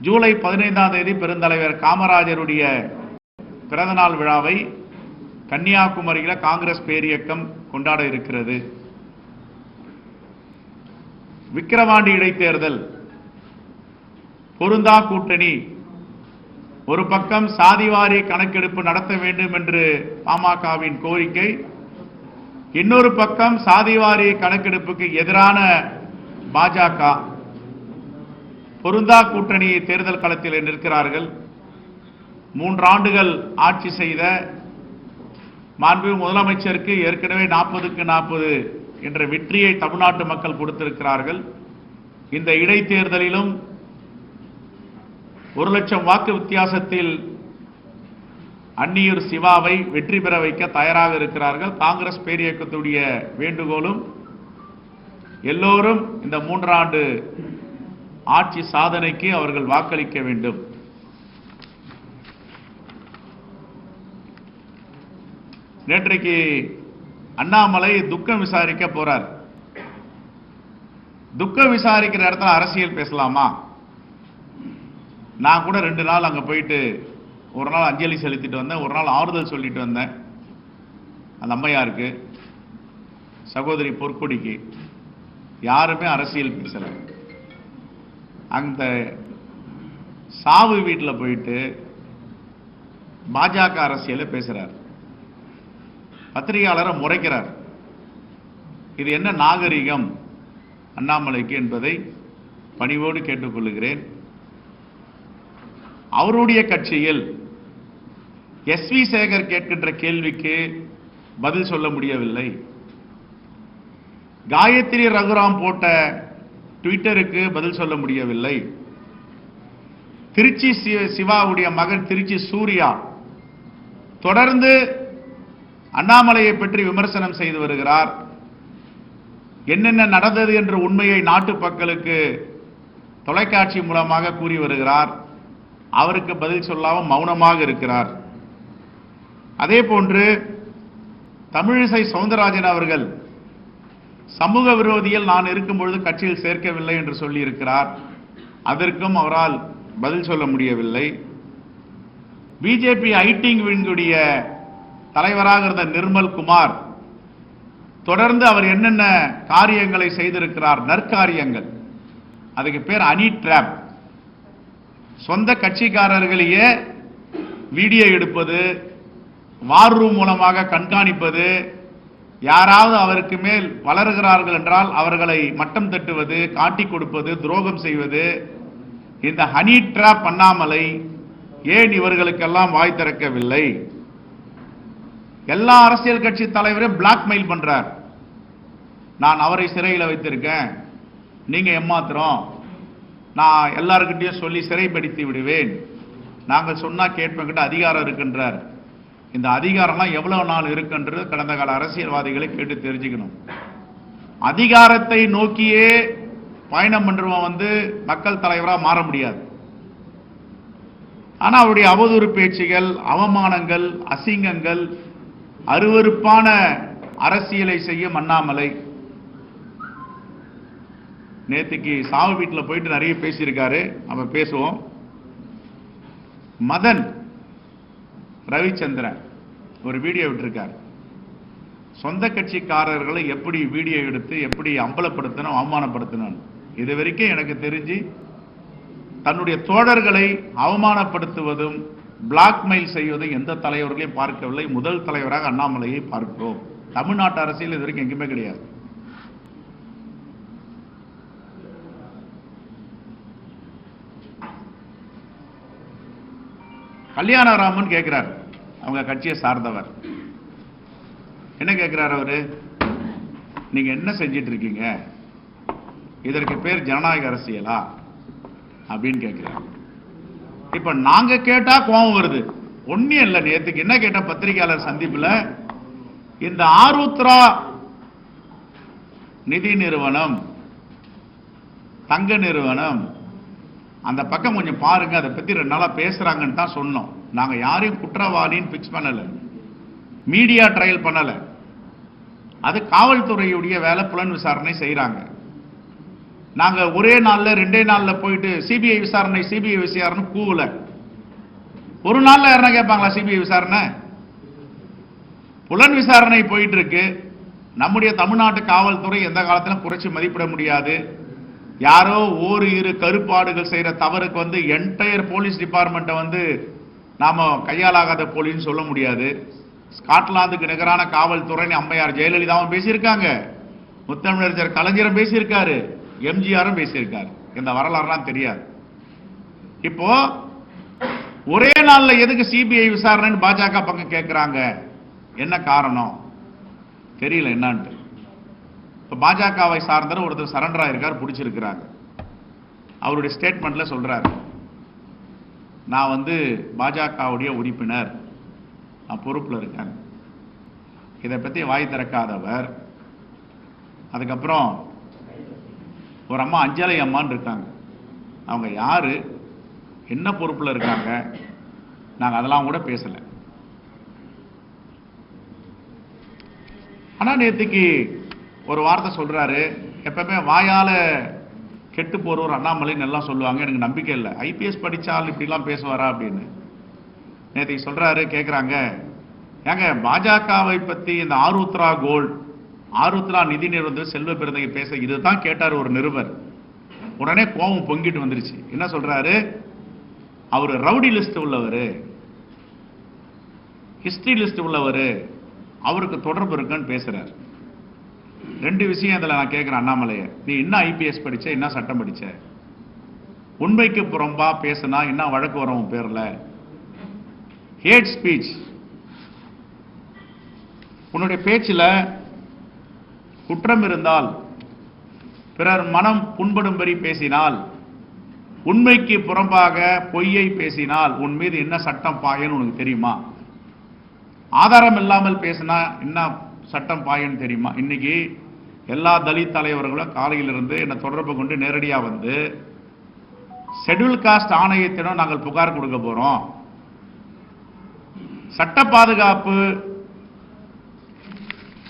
ஜூலை பதினைந்தாம் தேதி பெருந்தலைவர் காமராஜருடைய பிறந்தநாள் விழாவை கன்னியாகுமரியில் காங்கிரஸ் பேரியக்கம் கொண்டாட இருக்கிறது. விக்கிரவாண்டி இடைத்தேர்தல். பொருந்தா கூட்டணி. ஒரு பக்கம் சாதிவாரி கணக்கெடுப்பு நடத்த வேண்டும் என்று பாமகவின் கோரிக்கை. இன்னொரு பக்கம் சாதிவாரி கணக்கெடுப்புக்கு எதிரான பாஜக. பொருந்தா கூட்டணி தேர்தல் களத்தில் நிற்கிறார்கள். மூன்றாண்டுகள் ஆட்சி செய்த மாண்பு முதலமைச்சருக்கு ஏற்கனவே நாற்பதுக்கு நாற்பது என்ற வெற்றியை தமிழ்நாட்டு மக்கள் கொடுத்திருக்கிறார்கள். இந்த இடைத்தேர்தலிலும் ஒரு லட்சம் வாக்கு வித்தியாசத்தில் அந்நியூர் சிவாவை வெற்றி பெற வைக்க தயாராக இருக்கிறார்கள். காங்கிரஸ் பேரியக்கத்துடைய வேண்டுகோளும் எல்லோரும் இந்த மூன்றாண்டு ஆட்சி சாதனைக்கு அவர்கள் வாக்களிக்க வேண்டும். நேற்றைக்கு அண்ணாமலை துக்கம் விசாரிக்க போறார். துக்கம் விசாரிக்கிற இடத்துல அரசியல் பேசலாமா? நான் கூட ரெண்டு நாள் அங்க போயிட்டு ஒரு நாள் அஞ்சலி செலுத்திட்டு வந்தேன். ஒரு நாள் ஆறுதல் சொல்லிட்டு வந்தேன். அந்த அம்மையாருக்கு சகோதரி பொற்கொடிக்கு. யாருமே அரசியல் பேசலை. அந்த சாவு வீட்டில் போயிட்டு பாஜக அரசியலை பேசுறார். பத்திரிகையாளரை முறைக்கிறார். இது என்ன நாகரிகம்? அண்ணாமலைக்கு என்பதை பணிவோடு கேட்டுக்கொள்கிறேன். அவருடைய கட்சியில் எஸ் வி சேகர் கேட்கின்ற கேள்விக்கு பதில் சொல்ல முடியவில்லை. காயத்ரி ரகுராம் போட்ட ட்விட்டருக்கு பதில் சொல்ல முடியவில்லை. திருச்சி சி- சிவாவுடைய மகன் திருச்சி சூர்யா தொடர்ந்து அண்ணாமலையை பற்றி விமர்சனம் செய்து வருகிறார். என்னென்ன நடந்தது என்ற உண்மையை நாட்டு மக்களுக்கு தொலைக்காட்சி மூலமாக கூறி வருகிறார். அவருக்கு பதில் சொல்லாமல் மௌனமாக இருக்கிறார். அதே போன்று தமிழிசை சவுந்தரராஜன் அவர்கள் சமூக விரோதியில் நான் இருக்கும் பொழுது கட்சியில் சேர்க்கவில்லை என்று சொல்லியிருக்கிறார். அதற்கும் அவரால் பதில் சொல்ல முடியவில்லை. பிஜேபி ஐட்டிங் விங்குடைய தலைவராக இருந்த நிர்மல் குமார் தொடர்ந்து அவர் என்னென்ன காரியங்களை செய்திருக்கிறார் நற்காரியங்கள் அதுக்கு பேர் அனி ட்ராப். சொந்த கட்சிக்காரர்களையே வீடியோ எடுப்பது வார் ரூம் மூலமாக கண்காணிப்பது யாராவது அவருக்கு மேல் வளருகிறார்கள் என்றால் அவர்களை மட்டம் தட்டுவது காட்டிக் கொடுப்பது துரோகம் செய்வது இந்த ஹனி ட்ராப் பண்ணாமலை ஏன் இவர்களுக்கெல்லாம் வாய் திறக்கவில்லை? எல்லா அரசியல் கட்சி தலைவரையும் பிளாக்மெயில் பண்றார். நான் அவரை சிறையில் வைத்திருக்கேன். நீங்க ஏமாத்துறோம். நான் எல்லாருக்கிட்டையும் சொல்லி சிறைப்படுத்தி விடுவேன். நாங்கள் சொன்னா கேட்பங்கிட்ட அதிகாரம் இருக்கின்றார். இந்த அதிகாரம்லாம் எவ்வளவு நாள் இருக்குன்றது கடந்த கால அரசியல்வாதிகளை கேட்டு தெரிஞ்சுக்கணும். அதிகாரத்தை நோக்கியே பயணம் பண்றவன் வந்து மக்கள் தலைவராக மாற முடியாது. ஆனால் அவருடைய அவதூறு பேச்சுகள் அவமானங்கள் அசிங்கங்கள் அருவருப்பான அரசியலை செய்யும் அண்ணாமலை நேத்துக்கு சாவு வீட்டில் போயிட்டு நிறைய பேசியிருக்காரு. நம்ம பேசுவோம். மதன் ரவிச்சந்திரன் ஒரு வீடியோ விட்டுருக்கார். சொந்த கட்சிக்காரர்களை எப்படி வீடியோ எடுத்து எப்படி அம்பலப்படுத்தணும் அவமானப்படுத்தணும் இது வரைக்கும் எனக்கு தெரிஞ்சு தன்னுடைய தோழர்களை அவமானப்படுத்துவதும் பிளாக்மெயில் செய்வதும் எந்த தலைவர்களையும் பார்க்கவில்லை. முதல் தலைவராக அண்ணாமலையை பார்க்கிறோம். தமிழ்நாட்டு அரசியல் இது வரைக்கும் எங்கேயுமே கிடையாது. கல்யாணராமன் கேட்கிறார் அவங்க கட்சியை சார்ந்தவர். என்ன கேட்கிறார் அவரு? நீங்க என்ன செஞ்சிட்டு இருக்கீங்க இதற்கு பேர் ஜனநாயக அரசியலா? அப்படின்னு கேட்கிறார் இப்ப நாங்க கேட்டா கோபம் வருது. ஒன்னும் இல்லை நேத்துக்கு என்ன கேட்ட பத்திரிகையாளர் சந்திப்புல? இந்த ஆருத்ரா நிதி நிறுவனம் தங்க நிறுவனம் அந்த பக்கம் கொஞ்சம் பாருங்க அதை பத்தி ரெண்டு நாளா பேசுறாங்கன்னு தான் சொன்னோம். நாங்க யாரையும் குற்றவாளின்னு பிக்ஸ் பண்ணல. மீடியா ட்ரையல் பண்ணல. அது காவல்துறையுடைய வேலை புலன் விசாரணை செய்கிறாங்க நாங்க ஒரே நாள்ல ரெண்டே நாள்ல போயிட்டு சிபிஐ விசாரணை சிபிஐ விசாரணை கூவல. ஒரு நாள்ல யாருன்னா கேட்பாங்களா சிபிஐ விசாரணை? புலன் விசாரணை போயிட்டு இருக்கு. நம்முடைய தமிழ்நாட்டு காவல்துறை எந்த காலத்திலும் குறைச்சி மதிப்பிட முடியாது. யாரோ ஒரு இரு கருப்பாடுகள் செய்யற தவறுக்கு வந்து என்டையர் போலீஸ் டிபார்ட்மெண்ட்டை வந்து நாம கையாலாகாத போலீஸ்னு சொல்ல முடியாது. ஸ்காட்லாந்துக்கு நிகரான காவல்துறைன்னு அம்மையார் ஜெயலலிதாவும் பேசியிருக்காங்க. முத்தமிழர் கலைஞரும் பேசியிருக்காரு. எம்ஜிஆரும் பேசியிருக்காரு. இந்த வரலாறுலாம் தெரியாது. இப்போ ஒரே நாள்ல எதுக்கு சிபிஐ விசாரணைன்னு பாஜக பக்கம் கேட்கிறாங்க என்ன காரணம்? தெரியல என்னான்ட்டு. இப்போ பாஜகவை சார்ந்த ஒருத்தர் சரண்டர் ஆயிருக்கார் பிடிச்சிருக்கிறாங்க அவருடைய ஸ்டேட்மெண்ட்டில் சொல்கிறாரு நான் வந்து பாஜகவுடைய உறுப்பினர். நான் பொறுப்பில் இருக்கேன். இதை பற்றி வாய் திறக்காதவர். அதுக்கப்புறம் ஒரு அம்மா அஞ்சலை அம்மான்னு இருக்காங்க. அவங்க யார்? என்ன பொறுப்பில் இருக்காங்க? நாங்கள் அதெல்லாம் கூட பேசலை. ஆனால் நேற்றுக்கு ஒரு வார்த்தை சொல்கிறாரு எப்பவுமே வாயால் கெட்டு போகிறவர் அண்ணாமலைன்னு எல்லாம் சொல்லுவாங்க. எனக்கு நம்பிக்கை இல்லை. ஐபிஎஸ் படித்தால் இப்படிலாம் பேசுவாரா அப்படின்னு. நேற்றுக்கு சொல்கிறாரு கேட்குறாங்க ஏங்க பாஜகவை பற்றி இந்த ஆருத்ரா கோல்ட் ஆருத்ரா நிதி நிறுவனத்தில் செல்வ பெருந்தகை பேச இதுதான் கேட்டார் ஒரு நிருபர். உடனே கோபம் பொங்கிட்டு வந்துருச்சு. என்ன சொல்கிறாரு அவர் ரவுடி லிஸ்ட் உள்ளவர். ஹிஸ்டரி லிஸ்ட் உள்ளவர். அவருக்கு தொடர்பு இருக்குன்னு பேசுகிறார் ரெண்டு விஷயம் இதில் நான் கேட்குறேன் அண்ணாமலையை. நீ என்ன ஐபிஎஸ் படித்த என்ன சட்டம் படித்த உண்மைக்கு புறம்பா பேசுனா என்ன வழக்கு வரும் உன் பேரில்? ஹேட் ஸ்பீச் உன்னுடைய பேச்சில் குற்றம் இருந்தால் பிறர் மனம் புண்படும்படி பேசினால் உண்மைக்கு புறம்பாக பொய்யை பேசினால் உன் மீது என்ன சட்டம் பாயன்னு உனக்கு தெரியுமா? ஆதாரம் இல்லாமல் பேசினா என்ன சட்டம் பாயன்னு தெரியுமா? இன்னைக்கு எல்லா தலித் தலைவர்களும் காலையிலிருந்து என்னை தொடர்பு கொண்டு நேரடியாக வந்து ஷெட்யூல் காஸ்ட் ஆணையத்திடம் நாங்கள் புகார் கொடுக்க போகிறோம் சட்ட பாதுகாப்பு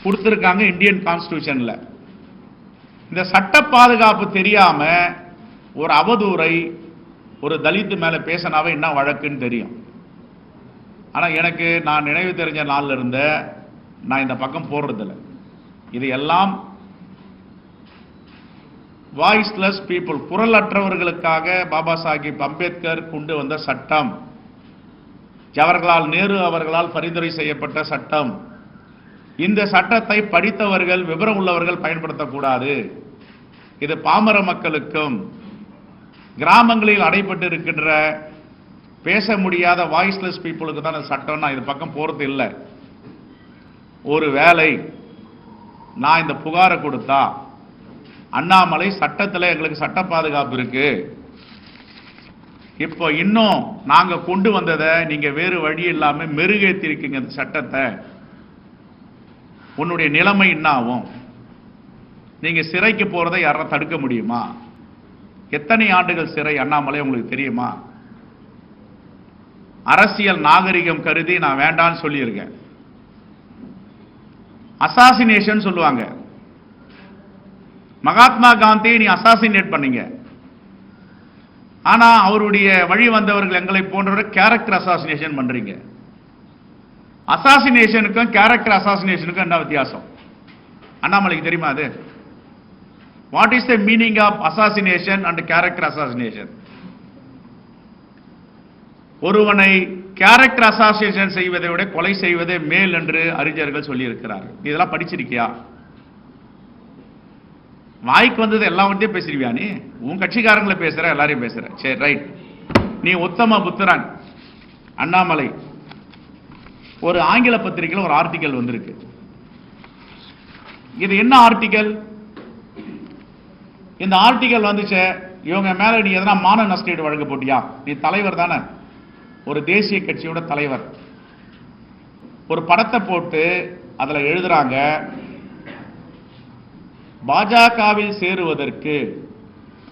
கொடுத்துருக்காங்க இந்தியன் கான்ஸ்டியூஷனில். இந்த சட்ட பாதுகாப்பு தெரியாமல் ஒரு அவதூறை ஒரு தலித்து மேலே பேசினாவே என்ன வழக்குன்னு தெரியும். ஆனால் எனக்கு நான் நினைவு தெரிஞ்ச நாளில் இருந்த நான் இந்த பக்கம் போடுறதில்ல இது எல்லாம் வாய்ஸ்லெஸ் பீப்புள் குரலற்றவர்களுக்காக பாபா சாஹிப் அம்பேத்கர் கொண்டு வந்த சட்டம். ஜவஹர்லால் நேரு அவர்களால் பரிந்துரை செய்யப்பட்ட சட்டம். இந்த சட்டத்தை படித்தவர்கள் விவரம் உள்ளவர்கள் பயன்படுத்தக்கூடாது. இது பாமர மக்களுக்கும் கிராமங்களில் அடைபட்டு இருக்கின்ற பேச முடியாத வாய்ஸ்லெஸ் பீப்புளுக்கு தான் இந்த சட்டம் நான் இது பக்கம் போகிறது இல்லை. ஒரு வேலை நான் இந்த புகாரை கொடுத்தா அண்ணாமலை சட்டத்தில் எங்களுக்கு சட்ட பாதுகாப்பு இருக்கு. இப்போ இன்னும் நாங்க கொண்டு வந்ததை நீங்க வேறு வழி இல்லாம மெருகேத்தி இருக்கீங்க இந்த சட்டத்தை. உன்னுடைய நிலைமை என்ன ஆகும்? நீங்க சிறைக்கு போறதை யாரும் தடுக்க முடியுமா? எத்தனை ஆண்டுகள் சிறை? அண்ணாமலை உங்களுக்கு தெரியுமா? அரசியல் நாகரிகம் கருதி நான் வேண்டான்னு சொல்லியிருக்கேன். அசாசினேஷன் சொல்லுவாங்க. மகாத்மா காந்தியை நீ அசாசினேட் பண்ணீங்க. ஆனா அவருடைய வழி வந்தவர்கள் எங்களை போன்றவர் கேரக்டர் அசாசினேஷன் பண்றீங்க. அசாசினேஷனுக்கும் கேரக்டர் அசாசினேஷனுக்கும் என்ன வித்தியாசம்? அண்ணாமலைக்கு தெரியுமா அது? What is the meaning of assassination and character assassination ஒருவனை கேரக்டர் அசாசினேஷன் செய்வதை விட கொலை செய்வதே மேல் என்று அறிஞர்கள் சொல்லியிருக்கிறார்கள். இதெல்லாம் படிச்சிருக்கியா? வாய்க்கு வந்தது எல்லாவற்றையும் பேசிடுவியா நீ? உன் கட்சிக்காரங்களை பேசுற எல்லாரையும் பேசுற. சரி ரைட் நீ உத்தம புத்திரன் அண்ணாமலை. ஒரு ஆங்கில பத்திரிகையில் ஒரு ஆர்டிக்கல் வந்திருக்கு. இது என்ன ஆர்டிக்கல் இந்த ஆர்டிக்கல் வந்துச்சு இவங்க மேல நீ எதனா மான நஷ்டீடு வழங்க போட்டியா? நீ தலைவர் தானே. ஒரு தேசிய கட்சியோட தலைவர். ஒரு படத்தை போட்டு அதுல எழுதுறாங்க பாஜகவில் சேருவதற்கு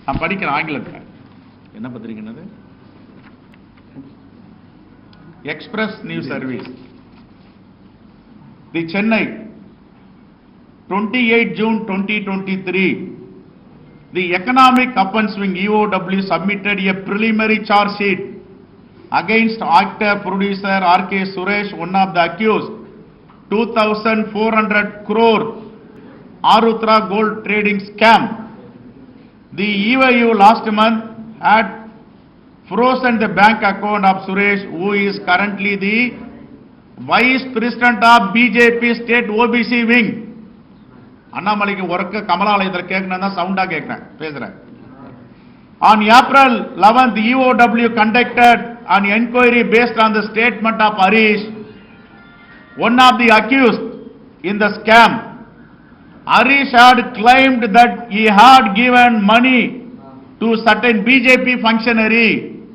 நான் படிக்கிறேன் ஆங்கிலத்தில் என்ன பத்திரிக்கிறது Express News Service the Chennai twenty eight June twenty twenty three the economic offences swing EOW submitted a preliminary charge sheet against actor producer R K Suresh one of the accused two thousand four hundred crore Arutra gold trading scam. The EYU last month had frozen the bank account of Suresh, who is currently the vice president of BJP state OBC wing. அண்ணாமலைக்கு ஒர்க்க கமலாலயத்தில் கேட்கணும் தான் சவுண்டா கேட்கிறேன் பேசுறேன் On April 11th, EOW conducted an inquiry based on the statement of Harish, one of the accused in the scam. Arish had claimed that he had given money to certain BJP functionary.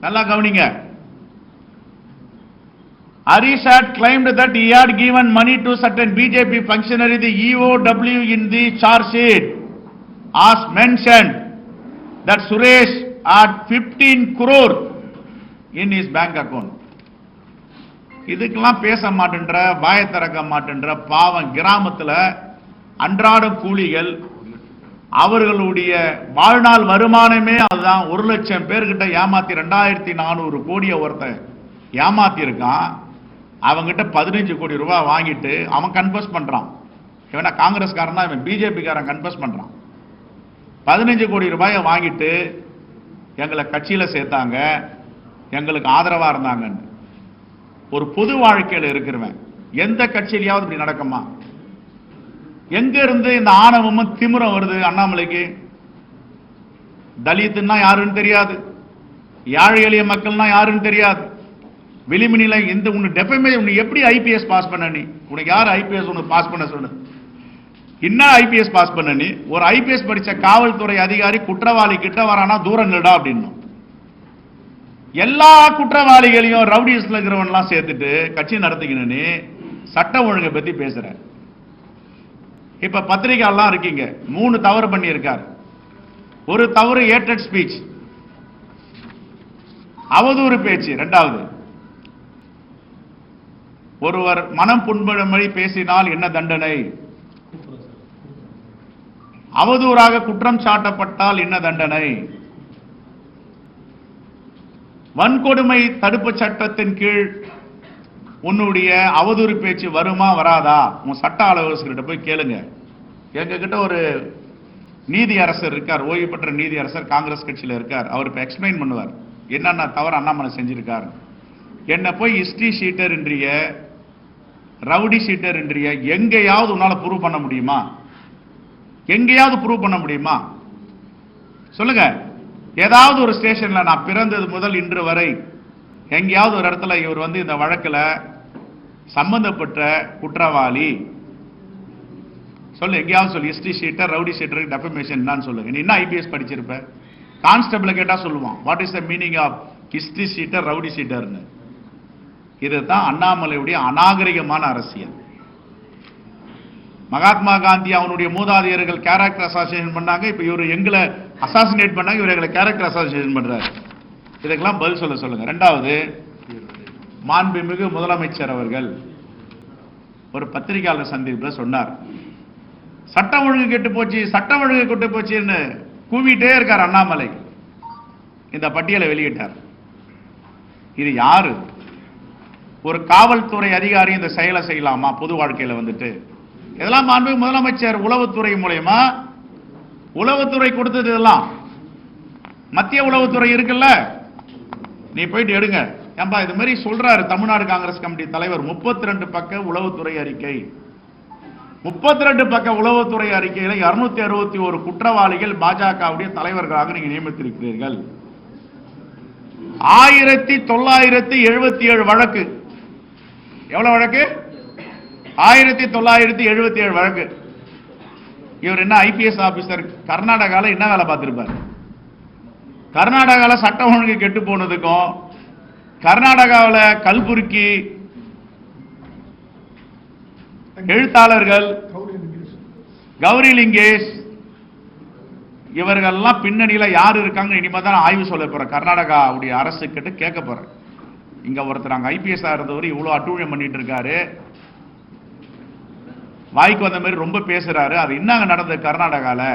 நல்லா கவனிங்க. Arish had claimed that he had given money to certain BJP functionary, the EOW in the charge sheet. As mentioned, that Suresh had 15 crore in his bank account. இதுக்கெல்லாம் பேச மாட்டேன்ற வாயை திறக்க மாட்டேன்ற பாவம் கிராமத்துல அன்றாட கூலிகள் அவர்களுடைய வாழ்நாள் வருமானமே அதுதான். ஒரு லட்சம் பேர்கிட்ட ஏமாத்தி ரெண்டாயிரத்தி நானூறு கோடியை ஒருத்தன் ஏமாத்தி அவங்ககிட்ட பதினஞ்சு கோடி ரூபாய் வாங்கிட்டு அவன் கன்ஃபர்ஸ் பண்ணுறான் இவனா காங்கிரஸ்காரன் தான் இவன் பிஜேபிக்காரன் கன்ஃபர்ஸ் பண்ணுறான் பதினஞ்சு கோடி ரூபாயை வாங்கிட்டு எங்களை கட்சியில் சேர்த்தாங்க. எங்களுக்கு ஆதரவாக இருந்தாங்கன்னு. ஒரு பொது வாழ்க்கையில் இருக்கிறவன் எந்த கட்சியிலையாவது இப்படி நடக்குமா? எங்க இருந்து இந்த ஆணவமும் திமிரம் வருது அண்ணாமலைக்கு? தலித்துன்னா யாருன்னு தெரியாது. ஏழை எளிய மக்கள்னா யாருன்னு தெரியாது. விளிம்புநிலை இந்த உன்னை டெஃபமே உன்னை எப்படி ஐபிஎஸ் பாஸ் பண்ண நீ? உனக்கு யார் ஐபிஎஸ் உனக்கு பாஸ் பண்ண சொல்லு. என்ன ஐபிஎஸ் பாஸ் பண்ண நீ? ஒரு ஐபிஎஸ் படிச்ச காவல்துறை அதிகாரி குற்றவாளி கிட்ட வரானா தூரம் நிடா அப்படின்னும். எல்லா குற்றவாளிகளையும் ரவுடிஸ்ல இருக்கிறவன்லாம் சேர்த்துட்டு கட்சி நடத்திக்கணும் சட்ட ஒழுங்கை பத்தி பேசுகிறேன் இப்ப பத்திரிகைலாம் இருக்கீங்க. மூணு தவறு பண்ணி இருக்கார் ஒரு தவறு ஏட்டட் ஸ்பீச் அவதூறு பேச்சு ரெண்டாவது. ஒருவர் மனம் புண்படும்படி பேசினால் என்ன தண்டனை? அவதூறாக குற்றம் சாட்டப்பட்டால் என்ன தண்டனை? வன்கொடுமை தடுப்பு சட்டத்தின் கீழ் உன்னுடைய அவதூறு பேச்சு வருமா வராதா? உன் சட்ட ஆலோசகர்கிட்ட போய் கேளுங்க. எங்ககிட்ட ஒரு நீதி அரசர் இருக்கார் ஓய்வு பெற்ற நீதி அரசர் காங்கிரஸ் கட்சியில் இருக்கார். அவர் இப்போ எக்ஸ்பிளைன் பண்ணுவார். என்னென்ன தவறு அண்ணாமலை செஞ்சிருக்கார். என்னை போய் ஹிஸ்ட்ரி ஷீட்டர் என்றிய ரவுடி ஷீட்டர் என்றிய எங்கேயாவது உன்னால் ப்ரூவ் பண்ண முடியுமா? எங்கேயாவது ப்ரூவ் பண்ண முடியுமா? சொல்லுங்க. ஏதாவது ஒரு ஸ்டேஷன்ல நான் பிறந்தது முதல் இன்று வரை எங்கேயாவது ஒரு இடத்துல இவர் வந்து இந்த வழக்கில் சம்பந்தப்பட்ட குற்றவாளி. சொல்லு எங்கேயாவது சொல்லு history sheeter rowdy sheeter defamation என்னன்னு சொல்லுங்க நீ என்ன ஐபிஎஸ் படிச்சிருப்ப? கான்ஸ்டபிள கேட்டால் சொல்லுவான் what is the meaning of history sheeter rowdy ஷீட்டர்னு இதுதான் அண்ணாமலையுடைய அநாகரிகமான அரசியல். மகாத்மா காந்தி அவனுடைய மூதாதையர்கள் கேரக்டர் அசாசினேஷன் பண்ணாங்க இப்போ இவர் எங்களை அசாசினேட் பண்ணாங்க இவர் எங்களை கேரக்டர் அசாசினேஷன் பண்ணுறாரு இதுக்கெல்லாம் பதில் சொல்ல சொல்லுங்க. ரெண்டாவது மாண்புமிகு முதலமைச்சர் அவர்கள் ஒரு பத்திரிகையாளர் சந்திப்பில் சொன்னார். சட்டம் ஒழுங்கு கெட்டு போச்சு சட்டம் ஒழுங்கு கெட்டு போச்சுன்னு கூவிட்டே இருக்கார் அண்ணாமலை. இந்த பட்டியலை வெளியிட்டார். இது யாரு? ஒரு காவல்துறை அதிகாரி இந்த செயலை செய்யலாமா? பொது வாழ்க்கையில் வந்துட்டு. இதெல்லாம் மாண்பு முதலமைச்சர் உளவுத்துறை மூலயமா உளவுத்துறை கொடுத்தது இதெல்லாம். மத்திய உளவுத்துறை இருக்குல்ல? நீ போயிட்டு எடுங்க. ஏன்பா இது மாதிரி சொல்றாரு தமிழ்நாடு காங்கிரஸ் கமிட்டி தலைவர். 32 பக்க உளவுத்துறை அறிக்கை. 32 பக்க உளவுத்துறை அறிக்கையில 261 அறுபத்தி ஒரு குற்றவாளிகள் பாஜகவுடைய தலைவர்களாக நீங்க நியமித்திருக்கிறீர்கள். ஆயிரத்தி தொள்ளாயிரத்தி எழுபத்தி ஏழு வழக்கு. எவ்வளவு வழக்கு? ஆயிரத்தி தொள்ளாயிரத்தி எழுபத்தி ஏழு வழக்கு. இவர் என்ன ஐபிஎஸ் ஆபீசர் கர்நாடகாவில் என்ன வேலை பார்த்திருப்பார்? கர்நாடகாவில் சட்டம் ஒழுங்கு கெட்டு போனதுக்கும் கர்நாடகாவில் கல்புருக்கி எழுத்தாளர்கள் கௌரி லிங்கேஷ் இவர்கள்லாம் பின்னணியில் யார் இருக்காங்க இனிமேல் தான் ஆய்வு சொல்ல போறேன். கர்நாடகாவுடைய அரசு கிட்ட கேட்க போகிறேன் இங்கே ஒருத்தர் அங்கே ஐபிஎஸ்ஸாக இருந்தவர் இவ்வளோ அட்டூழியம் பண்ணிட்டு இருக்காரு. வாய்க்கு வந்த மாதிரி ரொம்ப பேசுகிறாரு அது என்னங்க நடந்தது கர்நாடகாவில்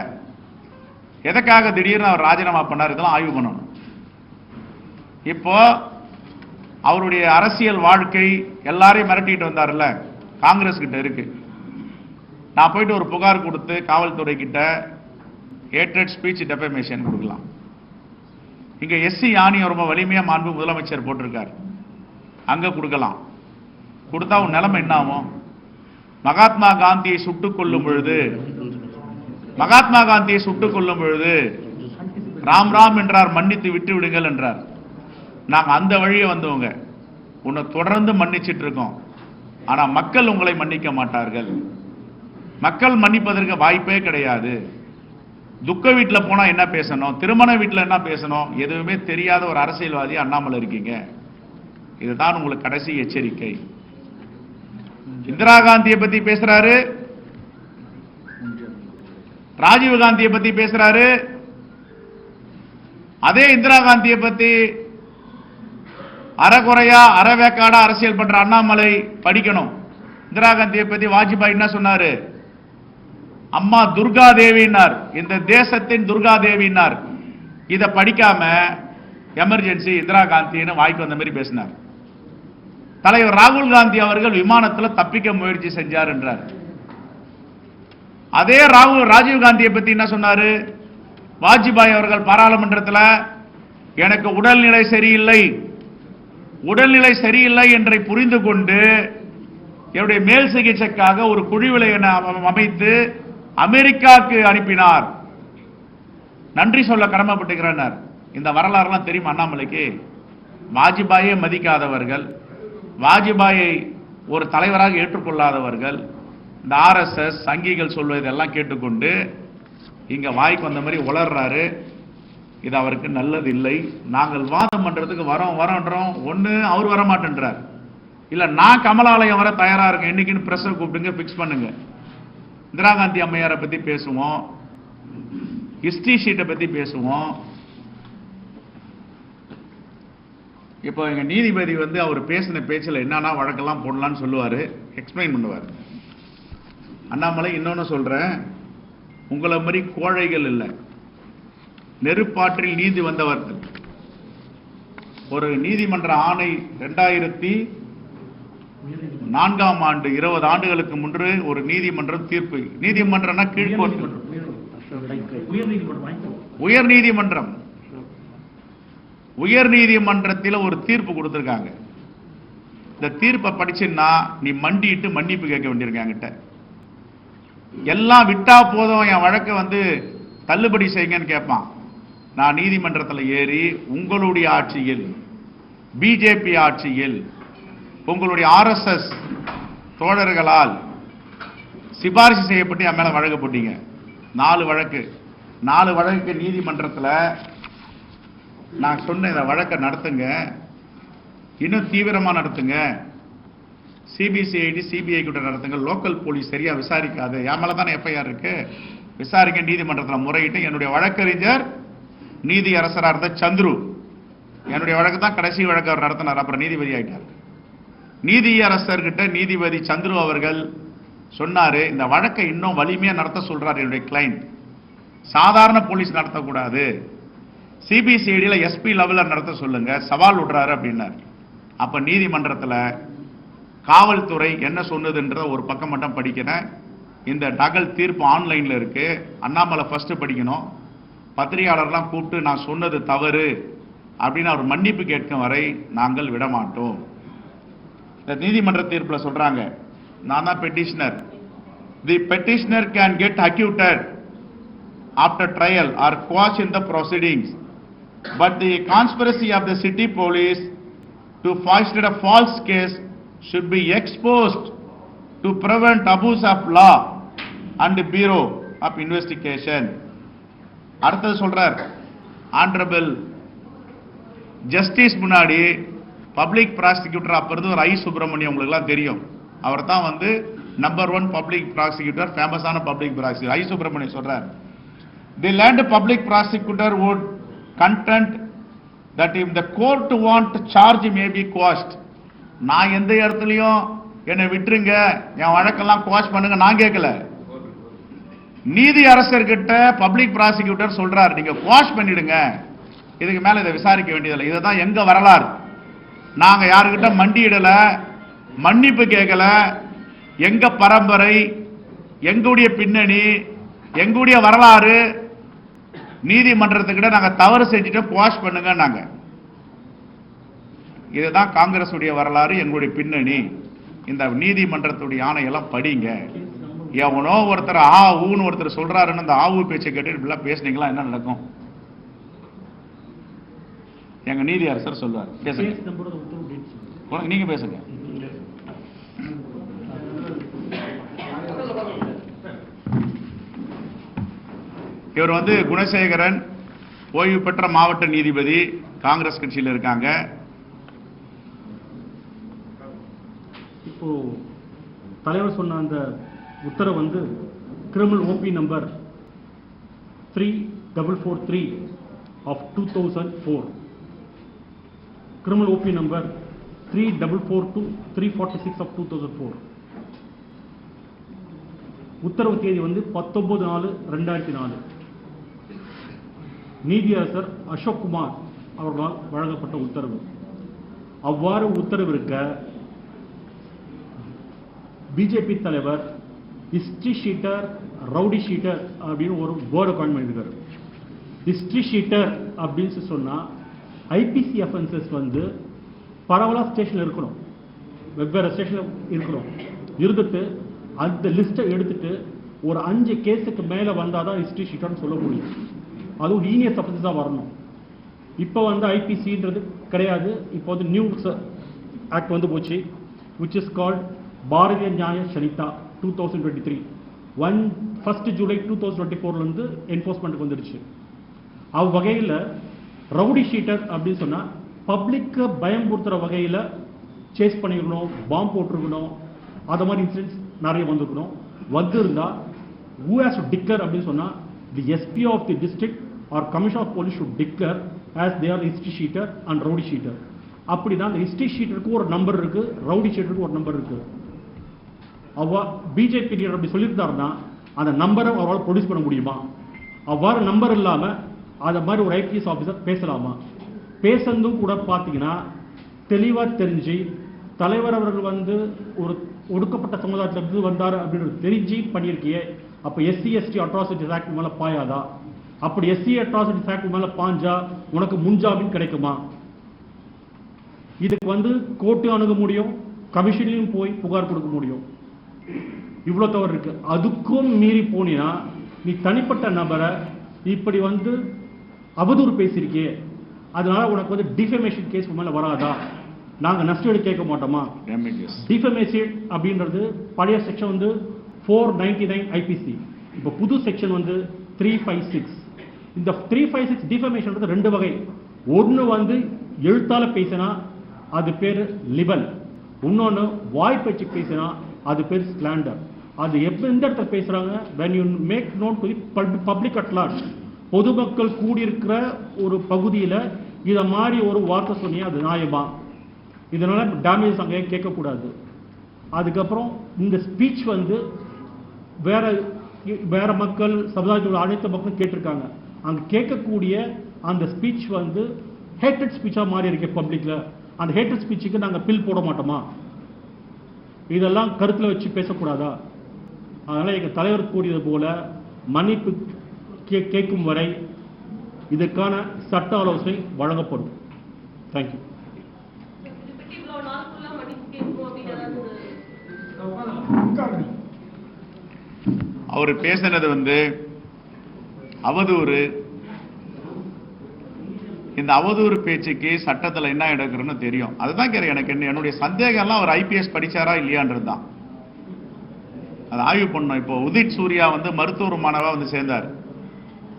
எதுக்காக திடீர்னு அவர் ராஜினாமா பண்ணார்? இதெல்லாம் ஆய்வு பண்ணணும். இப்போ அவருடைய அரசியல் வாழ்க்கை எல்லாரையும் மிரட்டிட்டு வந்தார்ல காங்கிரஸ் கிட்ட இருக்கு. நான் போயிட்டு ஒரு புகார் கொடுத்து காவல்துறை கிட்ட ஏட்ரட் ஸ்பீச் டெபமேஷன் கொடுக்கலாம். இங்க எஸ்சி யானியை ரொம்ப வலிமையா மாண்பு முதலமைச்சர் போட்டிருக்கார். அங்க கொடுக்கலாம். கொடுத்தா உன் நிலைமை என்ன ஆகும்? மகாத்மா காந்தியை சுட்டுக் கொள்ளும் பொழுது மகாத்மா காந்தியை சுட்டுக் கொள்ளும் பொழுது ராம் ராம் என்றார் மன்னித்து விட்டு விடுங்கள் என்றார். நாங்க அந்த வழியே வந்தவங்க. உன்னை தொடர்ந்து மன்னிச்சிட்டு இருக்கோம். ஆனா மக்கள் உங்களை மன்னிக்க மாட்டார்கள். மக்கள் மன்னிப்பதற்கு வாய்ப்பே கிடையாது. துக்க வீட்டில் போனா என்ன பேசணும்? திருமண வீட்டில் என்ன பேசணும்? எதுவுமே தெரியாத ஒரு அரசியல்வாதி அண்ணாமலை இருக்கீங்க. இதுதான் உங்களுக்கு கடைசி எச்சரிக்கை. இந்திரா காந்தியை பத்தி பேசுறாரு. ராஜீவ் காந்தியை பத்தி பேசுறாரு. அதே இந்திரா காந்தியை பத்தி அறகுறையா அறவேக்காடா அரசியல் பண்ற அண்ணாமலை படிக்கணும். இந்திரா காந்தியை பத்தி வாஜ்பாய் என்ன சொன்னாரு? அம்மா துர்கா தேவினார் இந்த தேசத்தின் துர்கா தேவினார் இதை படிக்காம எமர்ஜென்சி இந்திரா காந்தின்னு வாய்க்கு வந்த மாதிரி பேசினார். தலைவர் ராகுல் காந்தி அவர்கள் விமானத்துல தப்பிக்க முயற்சி செஞ்சார் என்றார் அதே ராகுல் ராஜீவ் காந்தியை பத்தி என்ன சொன்னாரு? வாஜ்பாய் அவர்கள் பாராளுமன்றத்தில் எனக்கு உடல்நிலை சரியில்லை. உடல்நிலை சரியில்லை என்றை புரிந்து கொண்டு என்னுடைய மேல் சிகிச்சைக்காக ஒரு குழுவிலை என அமைத்து அமெரிக்காவுக்கு அனுப்பினார். நன்றி சொல்ல கடமைப்பட்டுகிறார் இந்த வரலாறுலாம் தெரியும் அண்ணாமலைக்கு? வாஜ்பாயை மதிக்காதவர்கள் வாஜ்பாயை ஒரு தலைவராக ஏற்றுக்கொள்ளாதவர்கள் இந்த ஆர்எஸ்எஸ் சங்கிகள் சொல்வதெல்லாம் கேட்டுக்கொண்டு இங்கே வாய்க்கு வந்த மாதிரி உளர்றாரு. இது அவருக்கு நல்லது இல்லை நாங்கள் வாதம் பண்ணுறதுக்கு வரோம் வரோன்றோம். ஒன்று அவர் வர மாட்டேன்றார் இல்லை நான் கமலாலயம் வர தயாராக இருக்கேன். என்னைக்குன்னு ப்ரெஷர் கூப்பிடுங்க ஃபிக்ஸ் பண்ணுங்க. இந்திரா காந்தி அம்மையாரை பற்றி பேசுவோம். ஹிஸ்ட்ரி ஷீட்டை பற்றி பேசுவோம். இப்போ எங்கள் நீதிபதி வந்து அவர் பேசின பேச்சில் என்னென்னா வழக்கெல்லாம் போடலான்னு சொல்லுவார். எக்ஸ்பிளைன் பண்ணுவார். அண்ணாமலை இன்னொன்னு சொல்றேன். உங்களை மாதிரி கோழைகள் இல்லை. நெருப்பாற்றில் நீதி வந்தவர்கள். ஒரு நீதிமன்ற ஆணை ரெண்டாயிரத்தி நான்காம் ஆண்டு இருபது ஆண்டுகளுக்கு முன்பு ஒரு நீதிமன்றம் தீர்ப்பு. நீதிமன்றம்னா கீழ்கோர்ட்டு உயர் நீதிமன்றம் உயர் நீதிமன்றத்தில் ஒரு தீர்ப்பு கொடுத்திருக்காங்க. இந்த தீர்ப்பை படிச்சுன்னா நீ மண்டிட்டு மன்னிப்பு கேட்க வேண்டியிருக்கு என்கிட்ட. எல்லாம் விட்டா போதும் என் வழக்கை வந்து தள்ளுபடி செய்யுங்கன்னு கேட்பான். நான் நீதிமன்றத்தில் ஏறி உங்களுடைய ஆட்சியில் பிஜேபி ஆட்சியில் உங்களுடைய ஆர்எஸ்எஸ் தோழர்களால் சிபாரிசு செய்யப்பட்டு என் மேலே வழக்கு போட்டீங்க. நாலு வழக்கு. நாலு வழக்கு நீதிமன்றத்தில் நான் சொன்ன இந்த வழக்கை நடத்துங்க. இன்னும் தீவிரமாக நடத்துங்க. சிபிசிஐடி சிபிஐ கிட்ட நடத்துங்க. லோக்கல் போலீஸ் சரியா விசாரிக்காது. என் மேல தானே எஃப்ஐஆர் இருக்கு? விசாரிக்க நீதிமன்றத்தில் முறையிட்டு என்னுடைய வழக்கறிஞர் நீதி அரசராக இருந்த சந்துரு. என்னுடைய வழக்கு தான் கடைசி வழக்கு அவர் நடத்தினார். அப்புறம் நீதிபதி ஆயிட்டார். நீதியரசர்கிட்ட நீதிபதி சந்துரு அவர்கள் சொன்னாரு இந்த வழக்கை இன்னும் வலிமையா நடத்த சொல்றாரு என்னுடைய கிளைண்ட் சாதாரண போலீஸ் நடத்தக்கூடாது. சிபிசிஐடியில் எஸ்பி லெவலில் நடத்த சொல்லுங்க. சவால் விடுறாரு அப்படின்னார். அப்போ நீதிமன்றத்தில் காவல்துறை என்ன சொன்னதுன்றத ஒரு பக்கம் மட்டும் படிக்கிறேன். இந்த நகல் தீர்ப்பு ஆன்லைனில் இருக்கு. அண்ணாமலை ஃபஸ்ட்டு படிக்கணும். பத்திரிகையாளர்லாம் கூப்பிட்டு நான் சொன்னது தவறு அப்படின்னு அவர் மன்னிப்பு கேட்கும் வரை நாங்கள் விடமாட்டோம். இந்த நீதிமன்ற தீர்ப்பில் சொல்றாங்க. நான் தான் petitioner the petitioner can get acquitted after trial or quash in the proceedings but the conspiracy of the city police to foisted a false case should be exposed to prevent abuse of law and the Bureau of Investigation. அடுத்தது சொல்கிறார் honourable justice முன்னாடி public prosecutor அப்போ ஒரு I Subramaniam உங்களுக்குலாம் தெரியும் அவர் தான் வந்து நம்பர் ஒன் பப்ளிக் ப்ராசிக்யூட்டர் ஃபேமஸான பப்ளிக் ப்ராசிக்யூட்டர் ஐ சுப்பிரமணியம் சொல்கிறார் the learned public prosecutor would contend that in the court want charge may be cast நான் எந்த இடத்துலயும் என்னை விட்டுருங்க. என் வழக்கெல்லாம் குவாஷ் பண்ணுங்க. நான் கேட்கல. நீதி அரசர்கிட்ட பப்ளிக் ப்ராசிக்யூட்டர் சொல்றாரு. நீங்க குவாஷ் பண்ணிடுங்க. இதுக்கு மேல இதை விசாரிக்க வேண்டியதில்லை. இதுதான் எங்க வரலாறு. நாங்க யாருக்கிட்ட மண்டியிடல மன்னிப்பு கேட்கல. எங்க பரம்பரை எங்களுடைய பின்னணி எங்களுடைய வரலாறு நீதிமன்றத்துக்கிட்ட நாங்க தவறு செஞ்சுட்டு குவாஷ் பண்ணுங்க நாங்கள் இதுதான் காங்கிரஸ் உடைய வரலாறு எங்களுடைய பின்னணி. இந்த நீதிமன்றத்துடைய ஆணையெல்லாம் படிங்க. எவனோ ஒருத்தர் ஆ ஊன்னு ஒருத்தர் சொல்றாருன்னு அந்த ஆவு பேச்சை கேட்டு இப்படிலாம் பேசுனீங்களா என்ன நடக்கும்? எங்க நீதி அரசர் சொல்லுவார் பேசுங்க. நீங்க பேசுங்க. இவர் வந்து குணசேகரன் ஓய்வு பெற்ற மாவட்ட நீதிபதி காங்கிரஸ் கட்சியில் இருக்காங்க. இப்போ தலைவர் சொன்ன அந்த உத்தரவு வந்து criminal OP number three double four three of two thousand four criminal OP number three double four two three forty six of two thousand four உத்தரவு தேதி வந்து பத்தொன்பது நாலு ரெண்டாயிரத்தி நாலு. நீதியரசர் அசோக் குமார் அவர்களால் வழங்கப்பட்ட உத்தரவு. அவ்வாறு உத்தரவு இருக்க பிஜேபி தலைவர் ஹிஸ்ட்ரி ஷீட்டர் ரவுடி ஷீட்டர் அப்படின்னு ஒரு போர்டு அப்பாயின் பண்ணியிருக்காரு. ஹிஸ்ட்ரி ஷீட்டர் அப்படின்னு சொன்னால் ஐபிசி அஃபென்சஸ் வந்து பரவலாக ஸ்டேஷனில் இருக்கணும். வெவ்வேறு ஸ்டேஷனில் இருக்கணும். இருந்துட்டு அந்த லிஸ்ட்டை எடுத்துட்டு ஒரு அஞ்சு கேஸுக்கு மேலே வந்தால் தான் ஹிஸ்ட்ரி ஷீட்டர்னு சொல்ல முடியும். அதுவும் லீனியஸ் அஃபென்ஸ் தான் வரணும். இப்போ வந்து ஐபிசின்றது கிடையாது. இப்போ வந்து நியூ ஆக்ட் வந்து போச்சு which is called Bharatiya Nyaya Sanhita two thousand twenty three one first July two thousand twenty ஃபோர்லேருந்து என்ஃபோர்ஸ்மெண்ட்டுக்கு வந்துடுச்சு. அவ்வகையில் ரவுடி ஷீட்டர் அப்படின்னு சொன்னால் பப்ளிக்கை பயம்படுத்துகிற வகையில் சேஸ் பண்ணிருக்கணும் பாம்பு போட்டிருக்கணும் அது மாதிரி இன்சிடென்ட்ஸ் நிறைய வந்திருக்கணும். வந்திருந்தா who ஹேஸ் to டிக்கர் அப்படின்னு சொன்னால் the SP of the district or commissioner of police should ticker as they are history sheeter and rowdy sheeter அப்படிதான் அந்த ஹிஸ்ட்ரி ஷீட்டருக்கு ஒரு நம்பர் இருக்குது ரவுடி ஷீட்டருக்கு ஒரு நம்பர் இருக்குது அவ்வா பிஜேபி லீடர் அப்படி சொல்லியிருந்தாருன்னா அந்த நம்பரை அவரால் ப்ரொடியூஸ் பண்ண முடியுமா? அவ்வாறு நம்பர் இல்லாமல் அதை மாதிரி ஒரு ஐபிஎஸ் ஆஃபீஸர் பேசலாமா? பேசுறதும் கூட பார்த்தீங்கன்னா தெளிவாக தெரிஞ்சு தலைவர் அவர்கள் வந்து ஒரு ஒடுக்கப்பட்ட சமுதாயத்திலிருந்து வந்தார் அப்படின்னு தெரிஞ்சு பண்ணியிருக்கியே அப்போ எஸ்சி எஸ்டி அட்ராசிட்டிஸ் ஆக்ட் மேலே பாயாதா? அப்படி எஸ்சி அட்ராசிட்டிஸ் ஆக்ட் மேலே பாஞ்சா உனக்கு முன்ஜாமீன் கிடைக்குமா? இதுக்கு வந்து கோர்ட்டு அணுக முடியும் கமிஷனையும் போய் புகார் கொடுக்க முடியும். இவ்வளோ தவறு இருக்கு. அதுக்கும் மீறி போனீங்கன்னா நீ தனிப்பட்ட நபரை இப்படி வந்து அவதூறு பேசியிருக்கியே. அதனால உனக்கு வந்து டிஃபமேஷன் கேஸ் மேல வராதா? நாங்க நஷ்டஈடு கேட்க மாட்டோமா? டிஃபமேஷன் அப்படின்றது பழைய செக்ஷன் வந்து ஃபோர் நைன்டி நைன் ஐபிசி இப்போ புது செக்ஷன் வந்து த்ரீ ஃபைவ் சிக்ஸ் இந்த த்ரீ ஃபைவ் சிக்ஸ் டிஃபமேஷன்றது ரெண்டு வகை. ஒன்று வந்து எழுத்தால பேசினா அது பேர் லிபல் இன்னொன்று வாய் பேச்சு பேசினா அது பேர் ஸ்லாண்டர் அது எப்போ எந்த இடத்துல பேசுகிறாங்க when you make known to public at large பொதுமக்கள் கூடியிருக்கிற ஒரு பகுதியில் இதை மாதிரி ஒரு வார்த்தை சொன்னியா அது நியாயமா? இதனால் டேமேஜ் அங்கே கேட்கக்கூடாது. அதுக்கப்புறம் இந்த ஸ்பீச் வந்து வேற வேற மக்கள் சமுதாயத்தில் அனைத்து மக்களும் கேட்டிருக்காங்க. அங்கே கேட்கக்கூடிய அந்த ஸ்பீச் வந்து ஹேட்டட் ஸ்பீச்சாக மாறி இருக்கு பப்ளிக்கில் அந்த ஹேட்டட் ஸ்பீச்சுக்கு நாங்கள் பில் போட மாட்டோமா? இதெல்லாம் கருத்தில் வச்சு பேசக்கூடாதா? அதனால் எங்கள் தலைவர் கூறியது போல மன்னிப்பு கே- கேட்கும் வரை இதற்கான சட்ட ஆலோசனை வழங்கப்படும். தேங்க்யூ அவர் பேசினது வந்து அவதூறு இந்த அவதூறு பேச்சுக்கு சட்டத்துல என்ன எடுக்கிறன்னு தெரியும். அதுதான் கேரு எனக்கு என்ன என்னுடைய சந்தேகம் எல்லாம் அவர் ஐபிஎஸ் படிச்சாரா இல்லையான்றது தான். அது ஆய்வு பண்ணோம் இப்போ உதித் சூர்யா வந்து மருத்துவர் மாணவா வந்து சேர்ந்தார்.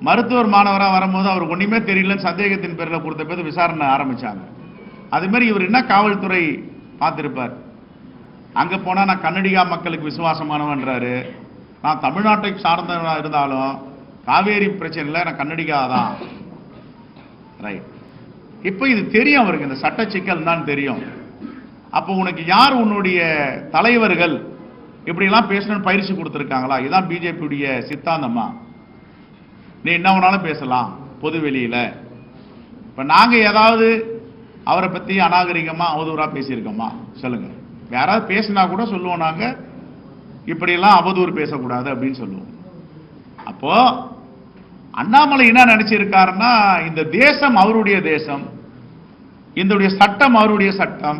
மருத்துவர் மாணவராக வரும்போது அவர் ஒன்றுமே தெரியலன்னு சந்தேகத்தின் பேரில் கொடுத்த பேர் விசாரணை ஆரம்பித்தாங்க அதுமாரி இவர் என்ன காவல்துறை பார்த்துருப்பார்? அங்கே போனால் நான் கன்னடிகா மக்களுக்கு விசுவாசமானவன்றாரு. நான் தமிழ்நாட்டை சார்ந்தவனாக இருந்தாலும் காவேரி பிரச்சனையில் நான் கன்னடிகா தான் ரைட் இப்போ இது தெரியும் அவருக்கு இந்த சட்ட சிக்கல் தான் தெரியும். அப்போ உனக்கு யார் உன்னுடைய தலைவர்கள் இப்படிலாம் பேசணும்னு பயிற்சி கொடுத்துருக்காங்களா? இதுதான் பிஜேபியுடைய சித்தாந்தமா? நீ என்ன வேணாலும் பேசலாம் பொது வெளியில். இப்போ நாங்கள் ஏதாவது அவரை பற்றி அநாகரிகமாக அவதூறாக பேசியிருக்கோமா? சொல்லுங்கள் யாராவது பேசினா கூட சொல்லுவோம் நாங்கள் இப்படியெல்லாம் அவதூறு பேசக்கூடாது அப்படின்னு சொல்லுவோம். அப்போது அண்ணாமலை என்ன நினைச்சிருக்காருன்னா இந்த தேசம் அவருடைய தேசம் இந்த சட்டம் அவருடைய சட்டம்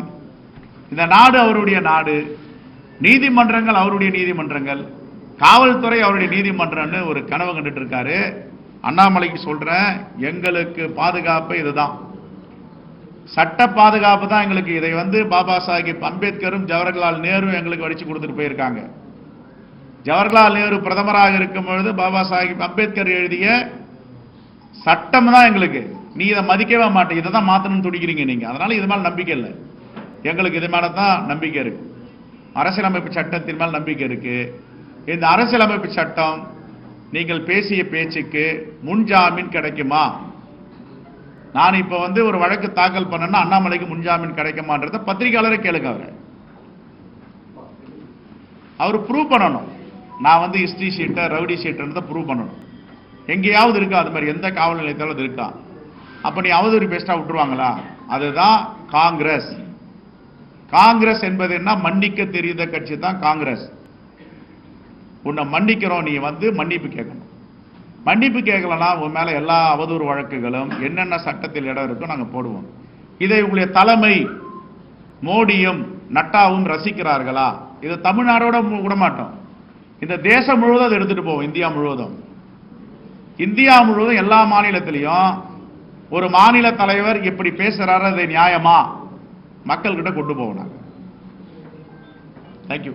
இந்த நாடு அவருடைய நாடு நீதிமன்றங்கள் அவருடைய நீதிமன்றங்கள் காவல்துறை அவருடைய நீதிமன்றம்னு ஒரு கனவு கண்டுட்டு இருக்காரு அண்ணாமலைக்கு சொல்றேன் எங்களுக்கு பாதுகாப்பு இதுதான். சட்ட பாதுகாப்பு தான் எங்களுக்கு. இதை வந்து பாபா சாஹிப் அம்பேத்கரும் ஜவஹர்லால் நேரு எங்களுக்கு அடிச்சு கொடுத்துட்டு போயிருக்காங்க. ஜவஹர்லால் நேரு பிரதமராக இருக்கும் பொழுது பாபா சாஹிப் அம்பேத்கர் எழுதிய சட்டம் தான் எங்களுக்கு. நீ இதை மதிக்கவே மாட்டே இதை தான் மாற்றணும்னு துடிக்கிறீங்க நீங்க. அதனால இது மேல நம்பிக்கை இல்லை. எங்களுக்கு இது மேல தான் நம்பிக்கை இருக்கு. அரசியலமைப்பு சட்டத்தின் மேல் நம்பிக்கை இருக்கு. இந்த அரசியலமைப்பு சட்டம் நீங்கள் பேசிய பேச்சுக்கு முன்ஜாமீன் கிடைக்குமா? நான் இப்ப வந்து ஒரு வழக்கு தாக்கல் பண்ணேன்னா அண்ணாமலைக்கு முன்ஜாமீன் கிடைக்குமான்றத பத்திரிகையாளரை கேளுங்க அவர். அவர் ப்ரூவ் பண்ணணும். நான் வந்து ஹிஸ்ட்ரி ஷீட்டை ரவுடி ஷீட்டை ப்ரூவ் பண்ணணும். எங்கேயாவது இருக்கா அது மாதிரி எந்த காவல் நிலையத்தாலும் அது இருக்கா? அப்போ நீ அவதூறு பெஸ்ட்டாக விட்டுருவாங்களா? அதுதான் காங்கிரஸ். காங்கிரஸ் என்பது என்ன? மன்னிக்க தெரிந்த கட்சி தான் காங்கிரஸ். உன்னை மன்னிக்கிறோம் நீ வந்து மன்னிப்பு கேட்கணும். மன்னிப்பு கேட்கலனா உன் மேலே எல்லா அவதூறு வழக்குகளும் என்னென்ன சட்டத்தில் இடம் இருக்கோ நாங்கள் போடுவோம். இதை உங்களுடைய தலைமை மோடியும் நட்டாவும் ரசிக்கிறார்களா? இதை தமிழ்நாடோட விடமாட்டோம். விட மாட்டோம் இந்த தேசம் முழுவதும் அதை எடுத்துட்டு போவோம் இந்தியா முழுவதும். இந்தியா முழுவதும் எல்லா மாநிலத்திலையும் ஒரு மாநில தலைவர் இப்படி பேசுறாரு அது நியாயமா? மக்கள்கிட்ட கொண்டு போவோம் நாங்கள் தேங்க்யூ